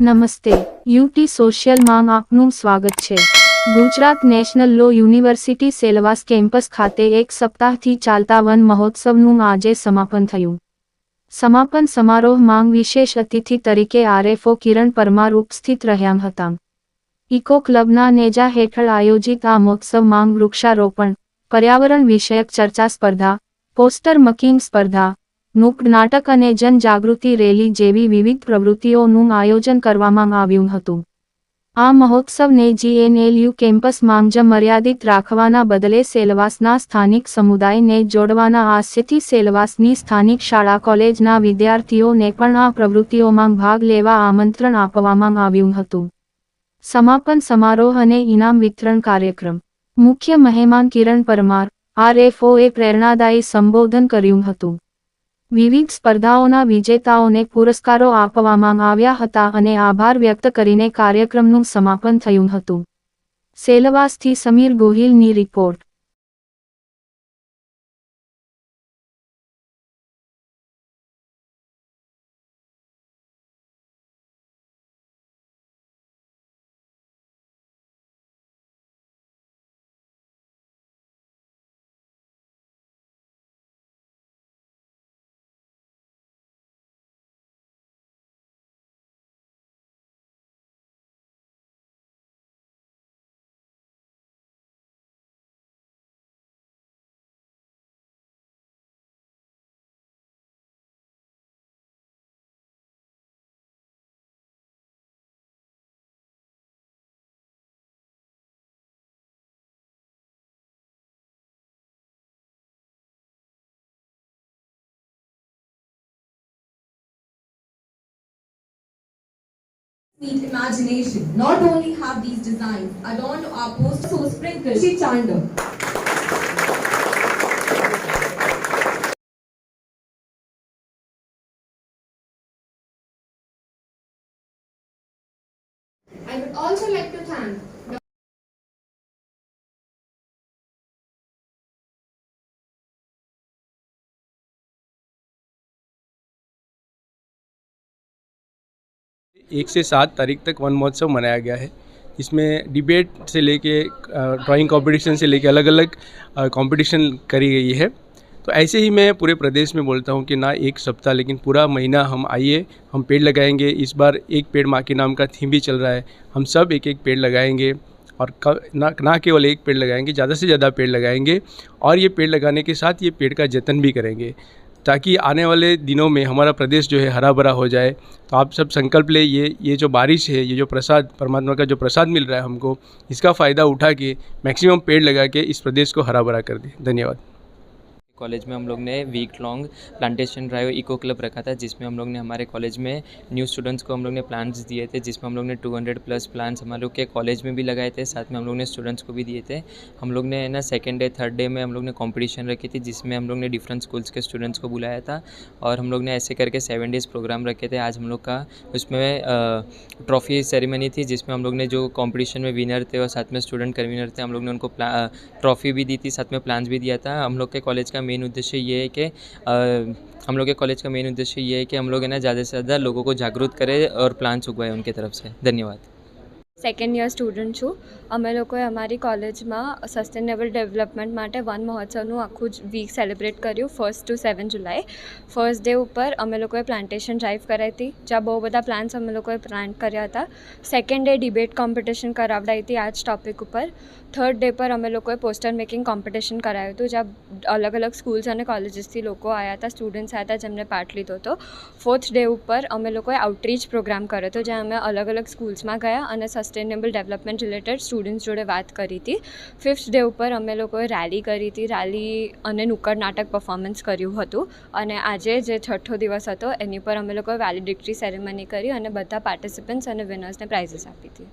નમસ્તે, યુટી સોશિયલમાં આપનું સ્વાગત છે. Gujarat national law university Silvassa campus ખાતે એક સપ્તાહથી ચાલતા વન મહોત્સવનું આજે સમાપન થયું. સમાપન સમારોહમાં વિશેષ અતિથિ તરીકે આરએફઓ કિરણ પરમાર ઉપસ્થિત રહ્યા હતા. ઇકો ક્લબના નેજા હેઠળ આયોજિત આ મહોત્સવમાં વૃક્ષારોપણ, પર્યાવરણ વિષયક ચર્ચા સ્પર્ધા, પોસ્ટર મકિંગ સ્પર્ધા નુક્ડ નાટક અને જનજાગૃતિ રેલી જેવી વિવિધ પ્રવૃત્તિઓનું આયોજન કરવામાં આવ્યું હતું. આ મહોત્સવને જીએનએલયુ કેમ્પસમાં જ મર્યાદિત રાખવાના બદલે સેલવાસના સ્થાનિક સમુદાયને જોડવાના આસ્યથી સેલવાસની સ્થાનિક શાળા કોલેજના વિદ્યાર્થીઓને પણ આ પ્રવૃત્તિઓમાં ભાગ લેવા આમંત્રણ આપવામાં આવ્યું હતું. સમાપન સમારોહ અને ઇનામ વિતરણ કાર્યક્રમ. મુખ્ય મહેમાન કિરણ પરમાર, આરએફઓએ પ્રેરણાદાયી સંબોધન કર્યું હતું. વિવિધ સ્પર્ધાઓના વિજેતાઓને પુરસ્કારો આપવામાં આવ્યા હતા અને આભાર વ્યક્ત કરીને કાર્યક્રમનું સમાપન થયું હતું. સેલવાસથી Sameer ગોહિલની report. Neat imagination. Not only have these designs adorned our post so sprinkled. She Chanda. I would also like to thank एक से सात तारीख तक वन महोत्सव मनाया गया है। इसमें डिबेट से लेके ड्राइंग कंपटीशन से लेके अलग अलग कंपटीशन करी गई है। तो ऐसे ही मैं पूरे प्रदेश में बोलता हूँ कि ना एक सप्ताह, लेकिन पूरा महीना हम आइए, हम पेड़ लगाएँगे। इस बार एक पेड़ माँ के नाम का थीम भी चल रहा है। हम सब एक एक पेड़ लगाएँगे और ना ना केवल एक पेड़ लगाएँगे, ज़्यादा से ज़्यादा पेड़ लगाएँगे और ये पेड़ लगाने के साथ ये पेड़ का जतन भी करेंगे। ताकि आने वाले दिनों में हमारा प्रदेश जो है हरा भरा हो जाए। तो आप सब संकल्प ले, ये ये जो बारिश है, ये जो प्रसाद, परमात्मा का जो प्रसाद मिल रहा है हमको, इसका फ़ायदा उठा के मैक्सिमम पेड़ लगा के इस प्रदेश को हरा भरा कर दें। धन्यवाद। कॉलेज में हम लोग ने week long plantation drive eco club रखा था जिसमें हम लोग ने हमारे कॉलेज में न्यू स्टूडेंट्स को हम लोग ने प्लान्स दिए थे जिसमें हम लोग ने 200 प्लस प्लान्स हमारे लोग के कॉलेज में भी लगाए थे साथ में हम लोग ने स्टूडेंट्स को भी दिए थे हम लोग ने ना सेकेंड डे थर्ड डे में हम लोग ने कॉम्पिटिशन रखी थी जिसमें हम लोग ने डिफरेंट स्कूल्स के स्टूडेंट्स को बुलाया था और हम लोग ने ऐसे करके सेवन डेज़ प्रोग्राम रखे थे आज हम लोग का उसमें ट्रॉफ़ी सेरेमनी थी जिसमें हम लोग ने जो कॉम्पिटिशन में विनर थे और साथ में स्टूडेंट कन्वीनर थे हम लोग ने उनको ट्रॉफ़ी भी दी थी साथ में प्लान्स भी दिया था हम लोग के कॉलेज का मेन उद्देश्य ये है कि हम लोग के कॉलेज का मेन उद्देश्य ये है कि हम लोग है ना, ज़्यादा से ज़्यादा लोगों को जागरूक करें और प्लान्स उगवाएँ उनके तरफ़ से। धन्यवाद। સેકન્ડ યર સ્ટુડન્ટ છું. અમે લોકોએ અમારી કોલેજમાં સસ્ટેનેબલ ડેવલપમેન્ટ માટે વન મહોત્સવનું આખું જ વીક સેલિબ્રેટ કર્યું first to seven July first day ઉપર અમે લોકોએ પ્લાન્ટેશન ડ્રાઈવ કરાવી હતી, જ્યાં બહુ બધા પ્લાન્ટ્સ અમે લોકોએ પ્લાન્ટ કર્યા હતા. સેકન્ડ ડે ડિબેટ કોમ્પિટિશન કરાવડાવી હતી આ જ ટોપિક ઉપર. થર્ડ ડે પર અમે લોકોએ પોસ્ટર મેકિંગ કોમ્પિટિશન કરાવ્યું હતું, જ્યાં અલગ અલગ સ્કૂલ્સ અને કોલેજીસથી લોકો આવ્યા હતા સ્ટુડન્ટ્સ આવ્યા હતા જેમને પાર્ટ લીધો હતો. ફોર્થ ડે ઉપર અમે લોકોએ આઉટરીચ પ્રોગ્રામ કર્યો હતો, જ્યાં અમે અલગ અલગ સ્કૂલ્સમાં ગયા અને સસ્ટેનેબલ ડેવલપમેન્ટ રિલેટેડ સ્ટુડન્ટ્સ જોડે વાત કરી હતી. ફિફ્થ ડે ઉપર અમે લોકોએ રેલી કરી હતી. રેલી અને નુક્કડ નાટક પરફોર્મન્સ કર્યું હતું. અને આજે જે છઠ્ઠો દિવસ હતો, એની પર અમે લોકોએ વેલિડિક્ટરી સેરેમની કરી અને બધા પાર્ટિસિપન્ટ્સ અને વિનર્સને પ્રાઇઝીસ આપી હતી.